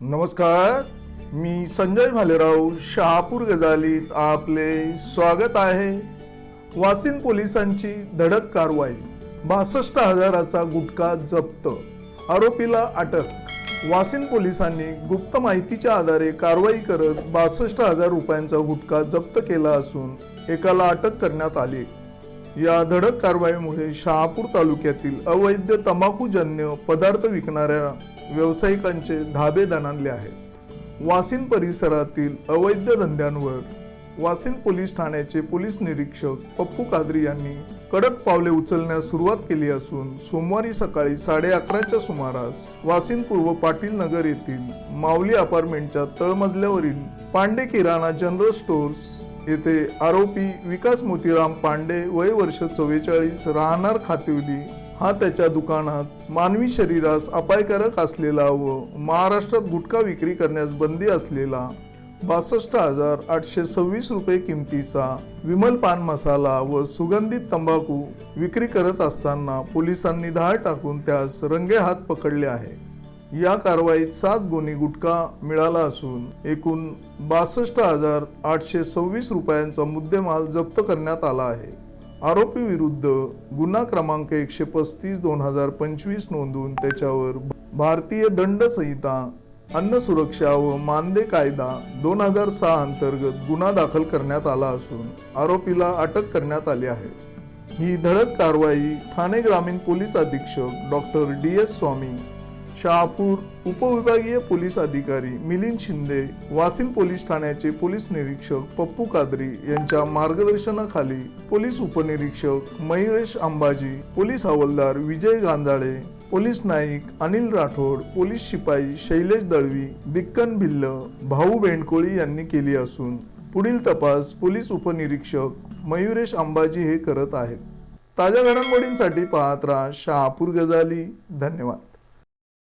नमस्कार मी संजय भालेराव शहापूर गजालीत आपले स्वागत आहे. वासिन पोलिसांची धडक कारवाई बासष्ट हजाराचा गुटखा जप्त आरोपीला अटक. वासिन पोलिसांनी गुप्त माहितीच्या आधारे कारवाई करत बासष्ट हजार रुपयांचा गुटखा जप्त केला असून एकाला अटक करण्यात आली. या धडक कारवाईमुळे शहापूर तालुक्यातील अवैध तंबाखूजन्य पदार्थ विकणाऱ्या व्यावसायिकांचे धाबे दणाणले आहेत. वासिन परिसरातील अवैध धंद्यांवर वासिन पोलीस ठाण्याचे पोलीस निरीक्षक पप्पू कादरी यांनी कडक पावले उचलण्यास सुरुवात केली असून सोमवारी सकाळी साडे अकराच्या सुमारास वासिन पूर्व पाटील नगर येथील माऊली अपार्टमेंटच्या तळमजल्यावरील पांडे किराणा जनरल स्टोअर्स येथे आरोपी विकास मोतीराम पांडे वय वर्ष चव्वेचाळीस राहणार खातिवली हा त्याच्या दुकानात मानवी शरीरास अपायकारक असलेला व महाराष्ट्रात गुटखा विक्री करण्यास बंदी असलेला बासष्ट हजार आठशे सव्वीस रुपये किमतीचा विमल पान मसाला व सुगंधित तंबाखू विक्री करत असताना पोलिसांनी धाड टाकून त्यास रंगे हात पकडले आहे. या कारवाईत सात गुन्हे गुटखा मिळाला असून एकूण बासष्ट हजार आठशे सव्वीस रुपयांचा मुद्देमाल जप्त करण्यात आला आहे. आरोपी विरुद्ध गुन्हा क्रमांक एकशे पस्तीस दोन हजार पंचवीस नोंदवून त्याच्यावर भारतीय दंड संहिता अन्न सुरक्षा व मानदे कायदा दोन हजार सहा अंतर्गत गुन्हा दाखल करण्यात आला असून आरोपीला अटक करण्यात आली आहे. ही धडक कारवाई ठाणे ग्रामीण पोलीस अधीक्षक doctor D S Swami Shahapur उपविभागीय पोलीस अधिकारी मिलिंद शिंदे वासिन पोलीस ठाण्याचे पोलीस निरीक्षक पप्पू कादरी यांच्या मार्गदर्शनाखाली पोलीस उपनिरीक्षक मयुरेश अंबाजी पोलीस हवालदार विजय गांधाळे पोलीस नाईक अनिल राठोड पोलीस शिपाई शैलेश दळवी दिक्कन भिल्ल भाऊ बेंडकोळी यांनी केली असून पुढील तपास पोलीस उपनिरीक्षक मयुरेश अंबाजी हे करत आहेत. ताज्या घडामोडींसाठी पाहत राहा शहापूर गजाली. धन्यवाद.